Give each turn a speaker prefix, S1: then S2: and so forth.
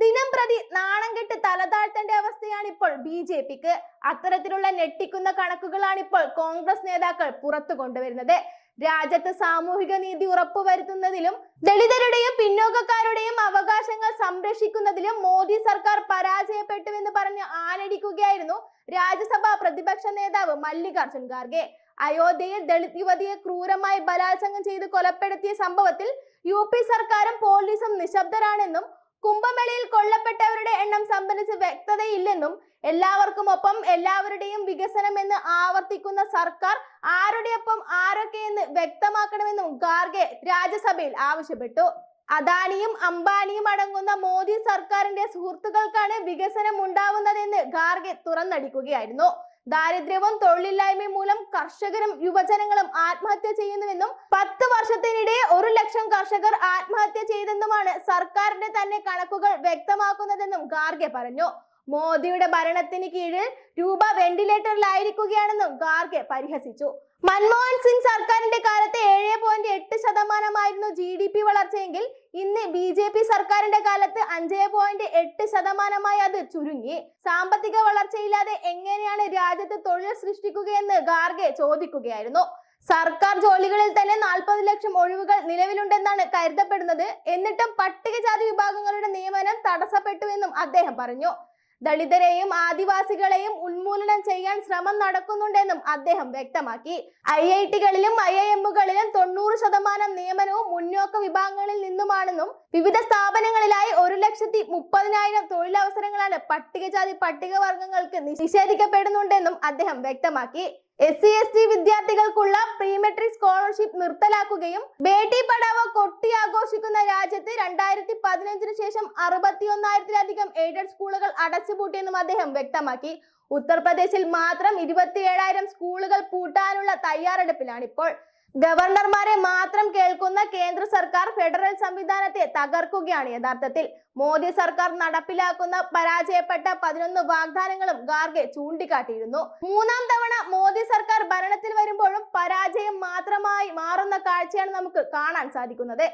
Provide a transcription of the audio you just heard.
S1: ദിനം പ്രതി നാണം കെട്ട് തലതാഴ്ത്തേണ്ട അവസ്ഥയാണ് ഇപ്പോൾ ബി ജെ പിക്ക്. അത്തരത്തിലുള്ള ഞെട്ടിക്കുന്ന കണക്കുകളാണ് ഇപ്പോൾ കോൺഗ്രസ് നേതാക്കൾ പുറത്തു കൊണ്ടുവരുന്നത്. രാജ്യത്ത് സാമൂഹിക നീതി ഉറപ്പുവരുത്തുന്നതിലും ദളിതരുടെയും പിന്നോക്കക്കാരുടെയും അവകാശങ്ങൾ സംരക്ഷിക്കുന്നതിലും മോദി സർക്കാർ പരാജയപ്പെട്ടുവെന്ന് പറഞ്ഞ് ആനടിക്കുകയായിരുന്നു രാജ്യസഭാ പ്രതിപക്ഷ നേതാവ് മല്ലികാർജുൻ ഖാർഗെ. അയോധ്യയിൽ ദളിത് യുവതിയെ ക്രൂരമായി ബലാത്സംഗം ചെയ്ത് കൊലപ്പെടുത്തിയ സംഭവത്തിൽ യു പി സർക്കാരും പോലീസും നിശബ്ദരാണെന്നും കുംഭമേളയിൽ കൊല്ലപ്പെട്ടവരുടെ എണ്ണം സംബന്ധിച്ച് വ്യക്തതയില്ലെന്നും എല്ലാവർക്കും ഒപ്പം എല്ലാവരുടെയും വികസനം എന്ന് ആവർത്തിക്കുന്ന സർക്കാർ ആരുടെയൊപ്പം ആരൊക്കെയെന്ന് വ്യക്തമാക്കണമെന്നും ഗാർഗെ രാജ്യസഭയിൽ ആവശ്യപ്പെട്ടു. അദാനിയും അംബാനിയും അടങ്ങുന്ന മോദി സർക്കാരിന്റെ സുഹൃത്തുക്കൾക്കാണ് വികസനം ഉണ്ടാവുന്നതെന്ന് ഗാർഗെ തുറന്നടിക്കുകയായിരുന്നു. ദാരിദ്ര്യവും തൊഴിലില്ലായ്മയും മൂലം കർഷകരും യുവജനങ്ങളും ആത്മഹത്യ ചെയ്യുന്നുവെന്നും പത്ത് വർഷത്തിനിടെ കർഷകർ ആത്മഹത്യ ചെയ്തെന്നുമാണ് സർക്കാരിന്റെ തന്നെ കണക്കുകൾ വ്യക്തമാക്കുന്നതെന്നും ഗാർഗെ പറഞ്ഞു. മോദിയുടെ ഭരണത്തിന് കീഴിൽ രൂപ വെന്റിലേറ്ററിലായിരിക്കുകയാണെന്നും ഗാർഗെ പരിഹസിച്ചു. മൻമോഹൻ സിംഗ് സർക്കാരിന്റെ കാലത്ത് ഏഴ് പോയിന്റ് എട്ട് ശതമാനമായിരുന്നു ജി ഡി പി വളർച്ചയെങ്കിൽ ഇന്ന് ബി ജെ പി സർക്കാരിന്റെ കാലത്ത് അഞ്ച് പോയിന്റ് എട്ട് ശതമാനമായി അത് ചുരുങ്ങി. സാമ്പത്തിക വളർച്ചയില്ലാതെ എങ്ങനെയാണ് രാജ്യത്ത് തൊഴിൽ സൃഷ്ടിക്കുകയെന്ന് ഗാർഗെ ചോദിക്കുകയായിരുന്നു. സർക്കാർ ജോലികളിൽ തന്നെ നാൽപ്പത് ലക്ഷം ഒഴിവുകൾ നിലവിലുണ്ടെന്നാണ് കരുതപ്പെടുന്നത്. എന്നിട്ടും പട്ടികജാതി വിഭാഗങ്ങളുടെ നിയമനം തടസ്സപ്പെട്ടുവെന്നും അദ്ദേഹം പറഞ്ഞു. ദളിതരെയും ആദിവാസികളെയും ഉന്മൂലനം ചെയ്യാൻ ശ്രമം നടക്കുന്നുണ്ടെന്നും അദ്ദേഹം വ്യക്തമാക്കി. ഐ ഐ ടികളിലും ഐ ഐ എമ്മുകളിലും തൊണ്ണൂറ് ശതമാനം നിയമനവും മുന്നോക്ക വിഭാഗങ്ങളിൽ നിന്നുമാണെന്നും വിവിധ സ്ഥാപനങ്ങളിലായി ഒരു ലക്ഷത്തി മുപ്പതിനായിരം തൊഴിലവസരങ്ങളാണ് പട്ടികജാതി പട്ടികവർഗങ്ങൾക്ക് നിഷേധിക്കപ്പെടുന്നുണ്ടെന്നും അദ്ദേഹം വ്യക്തമാക്കി. എസ് സി എസ് ടി വിദ്യാർത്ഥികൾക്കുള്ള പ്രീമെട്രിക് സ്കോളർഷിപ്പ് നിർത്തലാക്കുകയും ബേട്ടി പഠാവോ കൊട്ടി രാജ്യത്ത് രണ്ടായിരത്തി പതിനഞ്ചിന് ശേഷം അറുപത്തിയൊന്നായിരത്തിലധികം എയ്ഡഡ് സ്കൂളുകൾ അടച്ചുപൂട്ടിയെന്നും അദ്ദേഹം വ്യക്തമാക്കി. ഉത്തർപ്രദേശിൽ മാത്രം ഇരുപത്തിയേഴായിരം സ്കൂളുകൾ പൂട്ടാനുള്ള തയ്യാറെടുപ്പിലാണ് ഇപ്പോൾ. ഗവർണർമാരെ മാത്രം കേൾക്കുന്ന കേന്ദ്ര സർക്കാർ ഫെഡറൽ സംവിധാനത്തെ തകർക്കുകയാണ് യഥാർത്ഥത്തിൽ. മോദി സർക്കാർ നടപ്പിലാക്കുന്ന പരാജയപ്പെട്ട പതിനൊന്ന് വാഗ്ദാനങ്ങളും ഗാർഗെ ചൂണ്ടിക്കാട്ടിയിരുന്നു. മൂന്നാം തവണ മോദി സർക്കാർ ഭരണത്തിൽ വരുമ്പോഴും പരാജയം മാത്രമായി മാറുന്ന കാഴ്ചയാണ് നമുക്ക് കാണാൻ സാധിക്കുന്നത്.